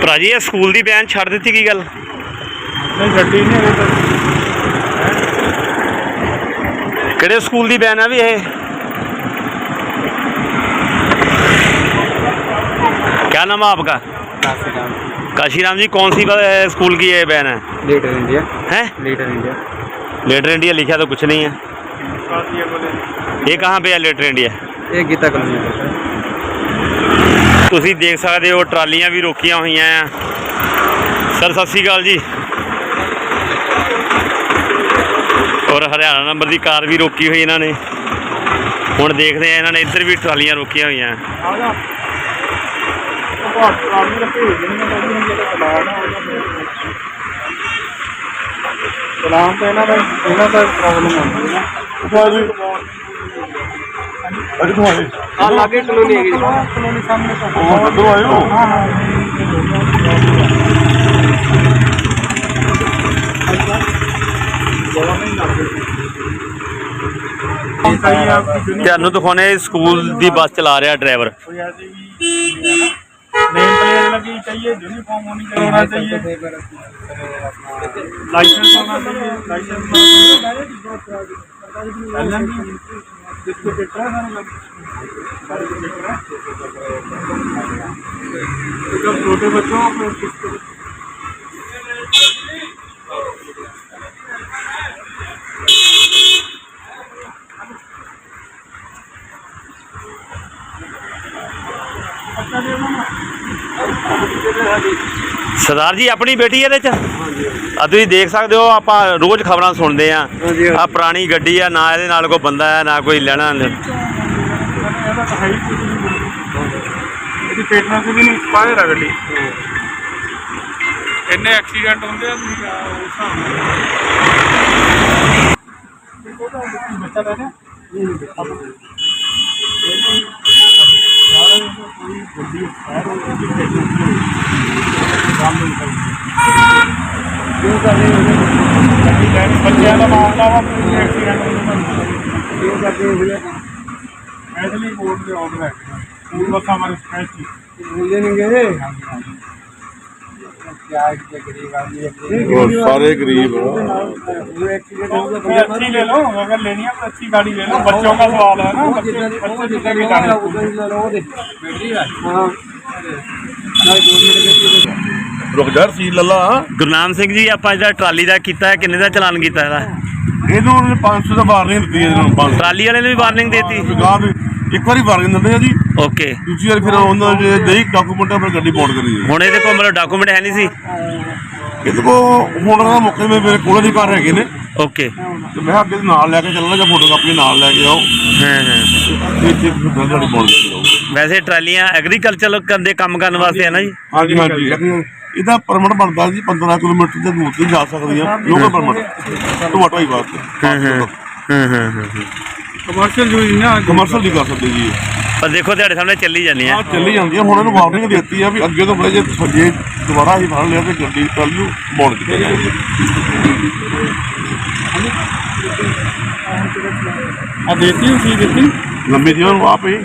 ਭਰਾ ਜੀ ਇਹ ਸਕੂਲ ਦੀ ਵੈਨ ਛੱਡ ਦਿੱਤੀ ਕੀ ਗੱਲ ਨਹੀਂ ਗੱਡੀ ਨਹੀਂ ਇਹ ਤਾਂ ਕਿਹੜੇ ਸਕੂਲ ਦੀ ਵੈਨ ਆ ਵੀ ਇਹ क्या नाम है आपका काशीराम जी कौन सी ब- स्कूल की ये वैन है लीडर इंडिया हैं लीडर इंडिया लेटर इंडिया लिखा तो कुछ नहीं है ये कहाँ पे है लेटर इंडिया ਇਹ ਗੀਤਾ ਕਲੋਨੀ ਤੁਸੀਂ ਦੇਖ ਸਕਦੇ ਹੋ ਟਰਾਲੀਆਂ ਵੀ ਰੋਕੀਆਂ ਹੋਈਆਂ ਆ। ਸਰ ਸਤਿ ਸ਼੍ਰੀ ਅਕਾਲ ਜੀ। ਔਰ ਹਰਿਆਣਾ ਨੰਬਰ ਦੀ ਕਾਰ ਵੀ ਰੋਕੀ ਹੋਈ ਇਹਨਾਂ ਨੇ। ਹੁਣ ਦੇਖਦੇ ਆ ਇਹਨਾਂ ਨੇ ਇੱਧਰ ਵੀ ਟਰਾਲੀਆਂ ਰੋਕੀਆਂ ਹੋਈਆਂ। ਚਲਾਨ ਤੇ ਇਹਨਾਂ ਦਾ ਇਹਨਾਂ ਦਾ ਪ੍ਰੋਬਲਮ ਆਉਂਦੀ ਹੈ ਨਾ ਅੱਜ ਤੋਂ ਆਏ ਆ ਲਾਗੇ ਕਲੋਨੀ ਹੈਗੀ ਕਲੋਨੀ ਸਾਹਮਣੇ ਤੋਂ ਉਹ ਕਦੋਂ ਆਏ ਹੋ ਹਾਂ ਹਾਂ ਸਹੀ ਆ ਆਪਕੀ ਤੁਹਾਨੂੰ ਦਿਖਾਉਣੇ ਸਕੂਲ ਦੀ ਬੱਸ ਚਲਾ ਰਿਹਾ ਡਰਾਈਵਰ कोई ऐसे भी नेम प्लेट लगी चाहिए यूनिफॉर्म होनी चाहिए होना चाहिए लाइसेंस होना चाहिए लाइसेंस पहले भी किसको पेपर है ना जब छोटे बच्चों को ਸਰਦਾਰ ਜੀ ਆਪਣੀ ਬੇਟੀ ਇਹਦੇ ਚ? ਆ ਤੁਸੀਂ ਦੇਖ ਸਕਦੇ ਹੋ ਆਪਾਂ ਰੋਜ਼ ਖਬਰਾਂ ਸੁਣਦੇ ਆ। ਆ ਪੁਰਾਣੀ ਗੱਡੀ ਆ ਨਾ ਇਹਦੇ ਨਾਲ ਕੋਈ ਬੰਦਾ ਹੈ ਨਾ ਕੋਈ ਲੈਣਾ ਇਹਦਾ ਨਹੀਂ ਆ ਗੱਡੀ। ਇੰਨੇ ਐਕਸੀਡੈਂਟ ਹੁੰਦੇ ਆ ਤੁਸੀਂ ਕਿਆ ਉਸ ਹਿਸਾਬ ਨਾਲ। ਬੱਚਾ ਬੈਠਾ ਯਾਰ ਕੋਈ ਗੱਡੀ ਫਾਇਰ ਹੋ ਗਈ ਤੇ ਕੰਮ ਨਹੀਂ ਕਰਦੀ ਕਿਉਂ ਕਰ ਰਹੇ ਹੋ ਗੱਡੀ ਲੈ ਬੱਚਿਆਂ ਦਾ ਮਾਮਲਾ ਵਾ ਕੋਈ ਐਕਸੀਡੈਂਟ ਹੋ ਜਾਂਦਾ ਕਿਉਂ ਕਰ ਰਹੇ ਹੋ ਐਸਲੀ ਕੋਰਟ ਦੇ ਆਰਡਰ ਹੈ ਸਕੂਲ ਬੱਸਾਂ ਮਾਰੇ ਸਪੈਸ਼ਲ ਹੋ ਜਾਣਗੇ ਹਾਂਜੀ ਹਾਂਜੀ। क्या गरीब आदमी और सारे गरीब हैं। अच्छी ले लो अगर लेनी है तो अच्छी गाड़ी ले लो बच्चों का सवाल है ना बच्चे बच्चे जितने भी गाड़ी ਰੁਕ ਜਾ ਸੀ ਲੱਲਾ ਗੁਰਨਾਮ ਸਿੰਘ ਜੀ ਆਪਾਂ ਜਿਹੜਾ ਟਰਾਲੀ ਦਾ ਕੀਤਾ ਹੈ ਕਿੰਨੇ ਦਾ ਚਲਾਨ ਕੀਤਾ ਇਹਦਾ ਇਹਨੂੰ ਉਹਨੇ 500 ਦਾ ਵਾਰਨਿੰਗ ਦਿੱਤੀ ਹੈ ਇਹਨੂੰ 500 ਟਰਾਲੀ ਵਾਲੇ ਨੇ ਵੀ ਵਾਰਨਿੰਗ ਦੇਤੀ ਵਿਗਾਹ ਦੇ ਇੱਕ ਵਾਰੀ ਵਾਰਨਿੰਗ ਦਿੰਦੇ ਆ ਜੀ ਓਕੇ ਦੂਜੀ ਵਾਰ ਫਿਰ ਉਹਨਾਂ ਦੇ ਨਹੀਂ ਡਾਕੂਮੈਂਟ ਫਿਰ ਗੱਡੀ ਬੌਂਡ ਕਰੀ ਦੀ ਹੁਣ ਇਹਦੇ ਕੋਲ ਮਤਲਬ ਡਾਕੂਮੈਂਟ ਹੈ ਨਹੀਂ ਸੀ? ਇਹਦੇ ਕੋ ਹੁਣ ਦਾ ਮੌਕੇ ਮੇ ਮੇਰੇ ਕੋਲ ਦੀ ਘਰ ਹੈਗੇ ਨੇ। ਓਕੇ ਤੇ ਮੈਂ ਅੱਗੇ ਨਾਲ ਲੈ ਕੇ ਚੱਲਣਾ ਜਾਂ ਫੋਟੋ ਕਾਪੀ ਨਾਲ ਲੈ ਕੇ ਆਓ। ਹਾਂ ਹਾਂ। ਤੇ ਇੱਥੇ ਫਿਰ ਗੱਡੀ ਬੌਂਡ ਕਰੀ ਆਓ ਵੈਸੇ ਟਰਾਲੀਆਂ ਐਗਰੀਕਲਚਰ ਕਰਦੇ ਕੰਮ ਕਰਨ ਵਾਸਤੇ ਹੈ ਨਾ ਜੀ? ਹਾਂਜੀ ਹਾਂਜੀ। ਇਹ- ਇਹਦਾ ਪਰਮਿਟ ਬਣਦਾ ਜੀ 15 ਕਿਲੋਮੀਟਰ ਦੇ ਦੂਰ ਤੇ ਜਾ ਸਕਦੀਆਂ। ਲੋਕਲ ਪਰਮਿਟ ਟਮਾਟੋ ਹੀ। ਵਾਸਤੇ। ਹਾਂ ਹਾਂ ਹਾਂ ਹਾਂ। ਕਮਰਸ਼ੀਅਲ ਯੂਜ਼ ਨਹੀਂ ਆ ਕਮਰਸ਼ੀਅਲ ਨਹੀਂ ਕਰ ਸਕਦੇ ਜੀ। ਪਰ ਦੇਖੋ ਤੁਹਾਡੇ ਸਾਹਮਣੇ ਚੱਲੀ ਜਾਂਦੀ ਆ ਚੱਲੀ ਜਾਂਦੀ ਆ ਹੁਣ ਉਹਨੂੰ ਵਾਰਨਿੰਗ ਦਿੱਤੀ ਆ ਵੀ ਅੱਗੇ ਤੋਂ ਬੜਾ ਜੇ ਦੁਬਾਰਾ ਹੀ ਫੜ ਲਿਆ ਤੇ ਗੱਡੀ ਕੱਲ ਨੂੰ ਮੋੜ ਕੇ ਜਾਏਗੀ। ਆ ਦੇਤੀ ਸੀ ਦਿੱਤੀ? ਲੰਬੇ ਜੀਵਨ ਨੂੰ ਆਪ ਹੀ।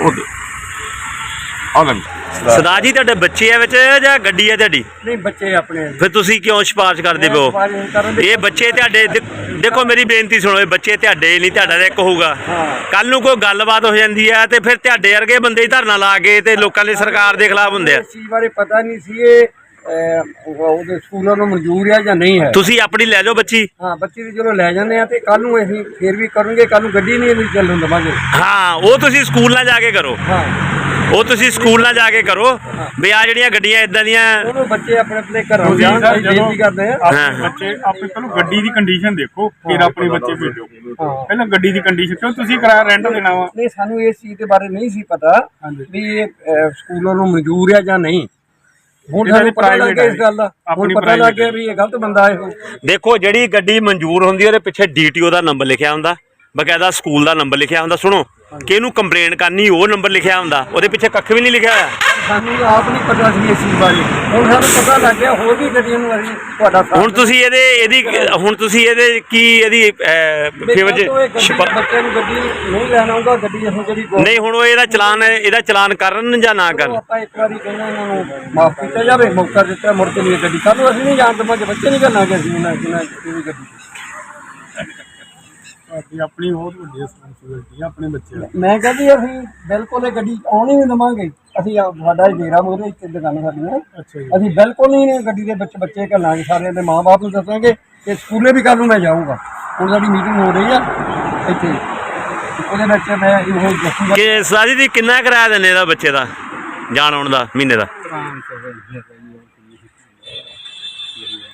ਉਹ ਆ ਸਦਾ ਜੀ ਤੁਹਾਡੇ ਬੱਚੇ ਆ ਵਿੱਚ ਜਾਂ ਗੱਡੀ ਆ ਤੁਹਾਡੀ? ਨਹੀਂ ਬੱਚੇ ਆਪਣੇ। ਫਿਰ ਤੁਸੀਂ ਕਿਉਂ ਸਿਫਾਰਿਸ਼ ਕਰਦੇ ਪਿਓ ਇਹ ਬੱਚੇ ਤੁਹਾਡੇ ਦੇਖੋ ਮੇਰੀ ਬੇਨਤੀ ਸੁਣੋ ਇਹ ਬੱਚੇ ਤੁਹਾਡੇ ਨਹੀਂ ਤੁਹਾਡਾ ਤਾਂ ਇੱਕ ਹੋਊਗਾ। ਕੱਲ ਨੂੰ ਕੋਈ ਗੱਲਬਾਤ ਹੋ ਜਾਂਦੀ ਆ ਤੇ ਫਿਰ ਤੁਹਾਡੇ ਵਰਗੇ ਬੰਦੇ ਹੀ ਧਰਨਾ ਲਾ ਕੇ ਤੇ ਲੋਕਾਂ ਦੇ ਸਰਕਾਰ ਦੇ ਖਿਲਾਫ ਹੁੰਦੇ ਆ। ਇਸ ਬਾਰੇ ਪਤਾ ਨਹੀਂ ਸੀ ਇਹ ਉਹਦੇ ਸਕੂਲਾਂ ਨੂੰ ਮਨਜ਼ੂਰ ਆ ਜਾਂ ਨਹੀਂ ਹੈ। ਤੁਸੀਂ ਆਪਣੀ ਲੈ ਜਾਓ ਬੱਚੀ। ਹਾਂ ਬੱਚੇ ਦੀ ਚਲੋ ਲੈ ਜਾਂਦੇ ਆ ਤੇ ਕੱਲ ਨੂੰ ਅਸੀਂ ਫੇਰ ਵੀ ਕਰਨਗੇ ਕੱਲ ਨੂੰ ਗੱਡੀ ਨਹੀਂ ਇਹਨੂੰ ਚੱਲਣ ਦੇਵਾਂਗੇ। ਹਾਂ ਉਹ ਤੁਸੀਂ ਸਕੂਲ ਨਾਲ ਜਾ ਕੇ ਕਰੋ। ਹਾਂ। ਉਹ ਤੁਸੀਂ ਸਕੂਲ ਨਾਲ ਜਾ ਕੇ ਕਰੋ ਵੀ ਆ ਜਿਹੜੀਆਂ ਗੱਡੀਆਂ ਇਦਾਂ ਦੀਆਂ ਉਹਨੂੰ ਬੱਚੇ ਆਪਣੇ ਆਪਣੇ ਘਰਾਂ ਜਾਣ ਅਸੀਂ ਬੇਨਤੀ ਕਰਦੇ ਆ। ਆਪਣੇ ਬੱਚੇ ਆਪੇ ਪਹਿਲਾਂ ਗੱਡੀ ਦੀ ਕੰਡੀਸ਼ਨ ਦੇਖੋ ਫਿਰ ਆਪਣੇ ਬੱਚੇ ਭੇਜੋ। ਪਹਿਲਾਂ ਗੱਡੀ ਦੀ ਕੰਡੀਸ਼ਨ ਕਿਉਂ ਤੁਸੀਂ ਕਿਰਾਇਆ ਰੈਂਟ ਦੇਣਾ ਵਾ? ਨਹੀਂ ਸਾਨੂੰ ਇਸ ਚੀਜ਼ ਦੇ ਬਾਰੇ ਨਹੀਂ ਸੀ ਪਤਾ। ਵੀ ਇਹ ਸਕੂਲਾਂ ਨੂੰ ਮਨਜ਼ੂਰ ਹੈ ਜਾਂ ਨਹੀਂ। ਹੁਣ ਇਹਨਾਂ ਦੀ ਸਾਨੂੰ ਪਤਾ ਲੱਗ private ਗਿਆ ਇਸ ਹੈ। ਗੱਲ ਦਾ। ਹੁਣ ਆਪਣੀ ਪਤਾ ਲੱਗ private ਗਿਆ ਵੀ ਇਹ ਗਲਤ ਬੰਦਾ ਹੈ ਉਹ। ਦੇਖੋ ਜਿਹੜੀ ਗੱਡੀ ਮਨਜ਼ੂਰ ਹੁੰਦੀ ਹੈ ਉਹਦੇ ਪਿੱਛੇ ਡੀਟੀਓ ਦਾ ਨੰਬਰ ਲਿਖਿਆ ਹੁੰਦਾ। ਬਕਾਇਦਾ ਸਕੂਲ ਦਾ ਨੰਬਰ ਲਿਖਿਆ ਹੁੰਦਾ। ਸੁਣੋ ਕਿ ਇਹਨੂੰ ਕੰਪਲੇਂਟ ਕਰਨੀ ਉਹ ਨੰਬਰ ਲਿਖਿਆ ਹੁੰਦਾ। ਉਹਦੇ ਪਿੱਛੇ ਕੱਖ ਵੀ ਨਹੀਂ ਲਿਖਿਆ ਹੋਇਆ। ਸਾਨੂੰ ਆਪ ਨਹੀਂ ਪਤਾ ਸੀ ਇਸ ਚੀਜ਼ ਬਾਰੇ। ਹੁਣ ਸਾਨੂੰ ਪਤਾ ਲੱਗ ਗਿਆ ਹੋਰ ਵੀ ਗੱਡੀਆਂ ਨੂੰ ਅਸੀਂ ਤੁਹਾਡਾ ਸਾਥ ਹੁਣ ਤੁਸੀਂ ਇਹਦੇ ਇਹਦੀ ਹੁਣ ਤੁਸੀਂ ਇਹਦੇ ਕੀ ਇਹਦੀ ਫੇਵਰ ਇਹ ਚ ਨੂੰ ਗੱਡੀ ਨਹੀਂ ਲੈਣਾ ਆਊਗਾ ਗੱਡੀ ਅਸੀਂ ਜਿਹੜੀ ਨਹੀਂ ਹੁਣ ਉਹ ਇਹਦਾ ਚਲਾਨ ਇਹਦਾ ਚਲਾਨ ਕਰਨ ਜਾਂ ਨਾ ਕਰਨ? ਆਪਾਂ ਇੱਕ ਵਾਰੀ ਕਹਿੰਦੇ ਇਹਨਾਂ ਨੂੰ ਮਾਫ ਕੀਤਾ ਜਾਵੇ ਮੌਕਾ ਦਿੱਤਾ ਮੁੜ ਕੇ ਨਹੀਂ ਇਹ ਗੱਡੀ। ਕੱਲ ਨੂੰ ਅਸੀਂ ਨਹੀਂ ਜਾਣਦੇ ਬੱਚੇ ਨਹੀਂ ਕਰਨਾ ਕਿ ਅਸੀਂ ਇਹਨਾਂ ਇਹ ਵੀ ਗੱਡੀ। ਸਾਡੀ ਆਪਣੀ ਬਹੁਤ ਵੱਡੀ ਰਿਸਪੌਂਸਿਬਿਲਟੀ ਹੈ ਆਪਣੇ ਬੱਚੇ ਦੀ। ਮੈਂ ਕਹਿੰਦੀ ਅਸੀਂ ਬਿਲਕੁਲ ਇਹ ਗੱਡੀ ਆਉਣੀ ਨਹੀਂ ਦਵਾਂਗੇ। ਅਸੀਂ ਆ- ਸਾਡਾ ਇਹ ਡੇਰਾ ਮੋਰੇ ਇੱਥੇ ਦੁਕਾਨ ਅੱਛਾ ਜੀ। ਅਸੀਂ ਬਿਲਕੁਲ ਨਹੀਂ ਗੱਡੀ ਦੇ ਵਿੱਚ ਬੱਚੇ ਘੱਲਾਂਗੇ ਸਾਰਿਆਂ ਦੇ ਮਾਪੇ ਨੂੰ ਦੱਸਾਂਗੇ ਕਿ ਸਕੂਲੇ ਵੀ ਕੱਲ ਨੂੰ ਮੈਂ ਜਾਊਂਗਾ। ਹੁਣ ਸਾਡੀ ਮੀਟਿੰਗ ਹੋ ਰਹੀ ਆ ਇੱਥੇ। ਉਹਦੇ ਵਿੱਚ ਮੈਂ ਇਹ ਦੱਸੂਗਾ। ਕਿ ਸਾਰੀ ਦੀ ਕਿੰਨਾ ਕਿਰਾਇਆ ਦਿੰਦੇ ਇਹਦਾ ਬੱਚੇ ਦਾ? ਜਾਣ ਆਉਣ ਦਾ ਮਹੀਨੇ ਦਾ?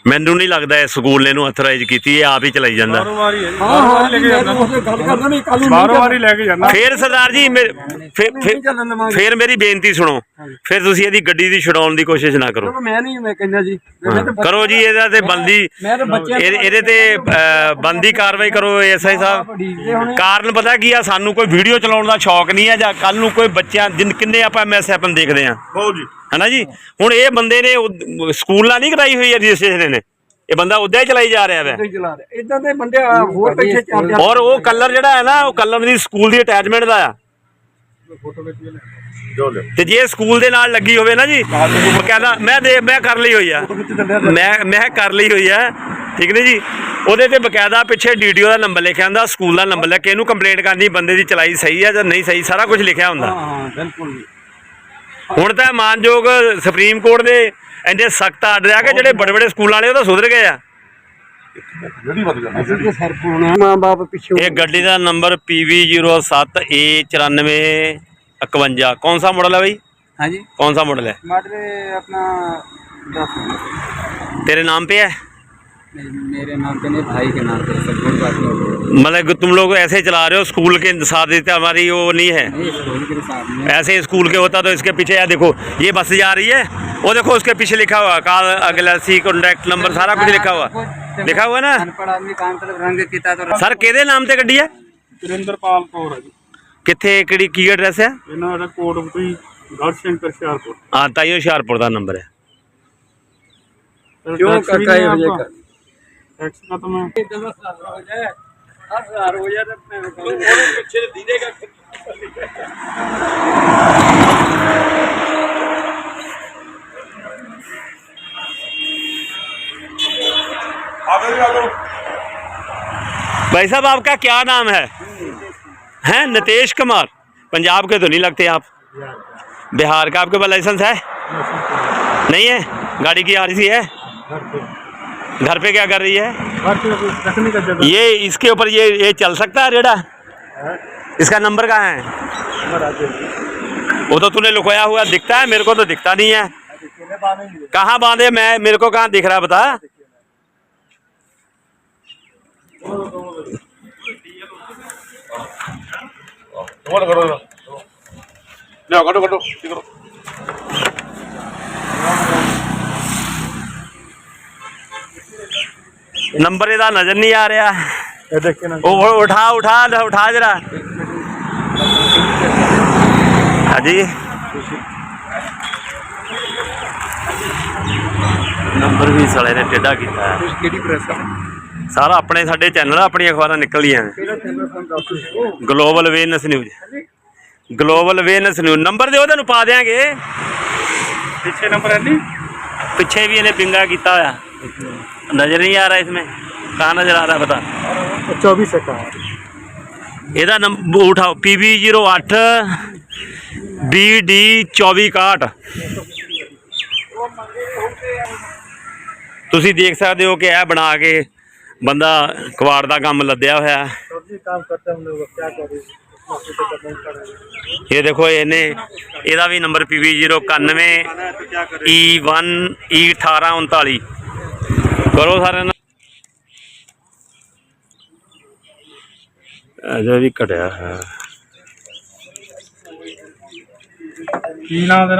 ਮੈਨੂੰ ਨਹੀਂ ਲੱਗਦਾ ਇਹ ਸਕੂਲ ਨੇ ਇਹਨੂੰ ਅਥੋਰਾਈਜ਼ ਕੀਤੀ ਇਹ ਆਪ ਹੀ ਚਲਾਈ ਜਾਂਦਾ। ਵਾਰੀ ਹੈ। ਜੀ ਹਾਂ ਬਾਰੋ ਹਾਂ ਵਾਰੀ ਲੈ ਜੀ, ਕੇ ਮੈਂ ਜਾਂਦਾ। ਤਾਂ ਉਸੇ ਗੱਲ ਕਰਦਾ ਵੀ ਕੱਲ ਨੂੰ ਬਾਰੋ ਨਹੀਂ ਵਾਰੀ ਲੈ ਕੇ ਜਾਂਦਾ। ਫੇਰ ਸਰਦਾਰ ਜੀ ਮੇ- ਫੇ- ਨਹੀਂ ਫੇ- ਚੱਲਣ ਦੇਵਾਂਗੇ। ਫੇਰ ਮੇਰੀ ਬੇਨਤੀ ਸੁਣੋ। ਫਿਰ ਤੁਸੀਂ ਇਹਦੀ ਗੱਡੀ ਦੀ ਛੁਡਾਉਣ ਦੀ ਕੋਸ਼ਿਸ਼ ਨਾ ਕਰੋ। ਚਲੋ ਮੈਂ ਨਹੀਂ ਮੈਂ ਕਹਿੰਦਾ ਜੀ। ਮੈਂ ਤਾਂ ਬੱਚੇ- ਕਰੋ ਜੀ ਇਹਦਾ ਤੇ ਬੰਦੀ ਮੈਂ ਤਾਂ ਬੱਚਿਆਂ ਇਹਦੇ ਇਹਦੇ ਤੇ ਅ, ਬੰਦੀ ਕਾਰਵਾਈ ਕਰੋ ਐਸਆਈ ਸਾਹਿਬ। ਹੋਣੇ। ਕਾਰਨ ਪਤਾ ਕੀ ਆ? ਸਾਨੂੰ ਕੋਈ ਵੀਡੀਓ ਚਲਾਉਣ ਦਾ ਸ਼ੌਕ ਨਹੀਂ ਹੈ ਜਾਂ ਕੱਲ ਨੂੰ ਕੋਈ ਬੱਚਿਆਂ ਜਿੰਨ ਕਿੰਨੇ ਆਪਾਂ ਐਮਐਸ ਐਪਨ ਦੇਖਦੇ ਆ। ਬਹੁਤ ਜੀ। ਹਨਾ ਜੀ? ਹੁਣ ਇਹ ਬੰਦੇ ਨੇ ਉਹ- ਸਕੂਲ ਨਾਲ ਨਹੀਂ ਕਰਾਈ ਹੋਈ ਹੈ ਰਜਿਸਟ੍ਰੇਸ਼ਨ ਨੇ ਇਹ ਬੰਦਾ ਉਦਾਂ ਹੀ ਚਲਾਈ ਜਾ ਰਿਹਾ ਵੈ। ਹੀ ਚਲਾ ਰਹੇ। ਇਦਾਂ ਦੇ ਬੰਦੇ ਆ, ਹੋਰ ਬੈਠੇ ਚਾਰ ਚਾਰ ਔਰ ਉਹ ਕਲਰ ਜਿਹੜਾ ਹੈ ਨਾ ਉਹ ਕਲਰ ਦੀ ਸਕੂਲ ਦੀ ਅਟੈਚਮੈਂਟ ਦਾ ਆ। ਤੇ ਜੇ ਸਕੂਲ ਦੇ ਨਾਲ ਲੱਗੀ ਹੋਵੇ ਨਾ ਜੀ ਕਹਿੰਦਾ ਮੈਂ ਦੇ ਮੈਂ ਕਰ ਲਈ ਹੋਈ ਆ। ਮੈਂ ਮੈਂ ਕਰ ਲਈ ਹੋਈ ਆ ਠੀਕ ਨੇ ਜੀ? ਉਹਦੇ ਤੇ ਬਕਾਇਦਾ ਪਿੱਛੇ ਡੀਡੀਓ ਦਾ ਨੰਬਰ ਲਿਖਿਆ ਹੁੰਦਾ ਸਕੂਲ ਦਾ ਨੰਬਰ ਲੈ ਕੇ ਇਹਨੂੰ ਕੰਪਲੇਂਟ ਕਰਨੀ ਬੰਦੇ ਦੀ ਚਲਾਈ ਸਹੀ ਆ ਜਾਂ ਨਹੀਂ ਸਹੀ ਸਾਰਾ ਕੁਝ ਲਿਖਿਆ ਹੁੰਦਾ। ਹਾਂ ਬਿਲਕੁਲ ਜੀ। ਹੁਣ ਤਾਂ ਮਾਨਯੋਗ ਸੁਪਰੀਮ ਕੋਰਟ ਦੇ ਇੰਨੇ ਸਖਤ ਆਰਡਰ ਆ ਕਿ ਜਿਹੜੇ ਬੜੇ ਬੜੇ ਸਕੂਲ ਵਾਲੇ ਉਹ ਤਾਂ ਸੁਧਰ ਗਏ ਆ। ਜਿਹੜੀ ਵੱਧ ਤੇ ਸਰ ਪੁਰਾਣਾ ਮਾਂ ਬਾਪ ਪਿੱਛੇ ਇਹ ਗੱਡੀ ਦਾ ਨੰਬਰ इकवंजा कौन सा मॉडल है भाई? हाँ जी। कौन सा मॉडल है? मॉडल अपना दस। तेरे नाम पे है? मेरे नाम पे नहीं भाई के नाम पे मतलब तुम लोग ऐसे चला रहे हो स्कूल के साथ देते तो हमारी वो नहीं है? नहीं, ऐसे स्कूल के होता तो इसके पीछे यार देखो ये बस जा रही है वो देखो उसके पीछे लिखा हुआ कार अगला सी कॉन्टैक्ट नंबर सारा कुछ लिखा हुआ। लिखा हुआ ना? तो सर के नाम से गड्डी है? सुरेंद्र पाल कौर ਕਿੱਥੇ ਕਿਹੜੀ ਕੀ ਐਡਰੈਸ ਹੈ ਇਹਨਾਂ ਦਾ ਕੋਡ ਕੋਈ ਗੜਸ਼ੰਕਰ ਹੁਸ਼ਿਆਰਪੁਰ ਹਾਂ ਤਾਈਓ ਹੁਸ਼ਿਆਰਪੁਰ ਦਾ ਨੰਬਰ ਹੈ क्यों काका ये हो जाएगा ਟੈਕਸ ਖਤਮ ਹੈ दस हजार हो जाए दस हजार हो जाए तो मैं पीछे धीरे का ਆਗੇ ਜੀ ਆਲੋ भाई साहब आपका क्या नाम है हैं? नितेश कुमार। पंजाब के तो नहीं लगते आप। बिहार का आपके पास लाइसेंस है? नहीं है? गाड़ी की आरसी है? घर पे क्या कर रही है? ये इसके ऊपर ये ये चल सकता है रेडा? इसका नंबर कहाँ है? वो तो तूने लुकोया हुआ, दिखता है, मेरे को तो दिखता नहीं है। कहाँ बांधे? मैं, मेरे को कहाँ दिख रहा है बता? ਫੋਟੋ ਨੰਬਰ ਇਹਦਾ ਨਜ਼ਰ ਨਹੀਂ ਆ ਰਿਹਾ ਇਹ ਦੇਖੇ ਨਾ ਉਹ ਉਠਾ ਉਠਾ ਉਠਾ ਜਰਾ ਹਾਂਜੀ ਨੰਬਰ ਵੀ ਸਾਲੇ ਨੇ ਟੇਡਾ ਕੀਤਾ ਕਿਹੜੀ ਪ੍ਰੈਸ ਆ ਸਾਰਾ ਆਪਣੇ ਸਾਡੇ ਚੈਨਲ ਆਪਣੀਆਂ ਅਖਬਾਰਾਂ ਨਿਕਲਦੀਆਂ। ਨੇ global awareness news global awareness news number ਦਿਓ ਤੁਹਾਨੂੰ ਪਾ ਦੇਾਂਗੇ ਪਿੱਛੇ ਨੰਬਰ ਹੈ ਨਹੀਂ ਪਿੱਛੇ ਵੀ ਇਹਨੇ ਪਿੰਗਾ ਕੀਤਾ ਹੋਇਆ। ਨਜ਼ਰ ਨਹੀਂ ਆ ਰਿਹਾ ਇਸਮੇ ਕਾ ਨਜ਼ਰ ਆ ਰਿਹਾ ਬਤਾ 24 ਹੈ ਕਾ ਇਹਦਾ ਨੰਬਰ ਉਠਾਓ। PB08 BD2461 ਤੁਸੀਂ ਦੇਖ ਸਕਦੇ ਹੋ ਕਿ ਇਹ ਬਣਾ ਕੇ ਬੰਦਾ ਕਵਾੜ ਦਾ ਕੰਮ ਲੱਦਿਆ ਹੋਇਆ ਹੈ। सब्जी काम करते हैं हम लोग क्या करें मौके पे कदम करें ਇਹ ਦੇਖੋ ਇਹਨੇ ਇਹਦਾ ਵੀ ਨੰਬਰ PB091 तो क्या करें E1 E1839 ਕਰੋ ਸਾਰਿਆਂ ਨਾਲ ਅਜੇ ਵੀ ਘਟਿਆ ਹੈ की नाम है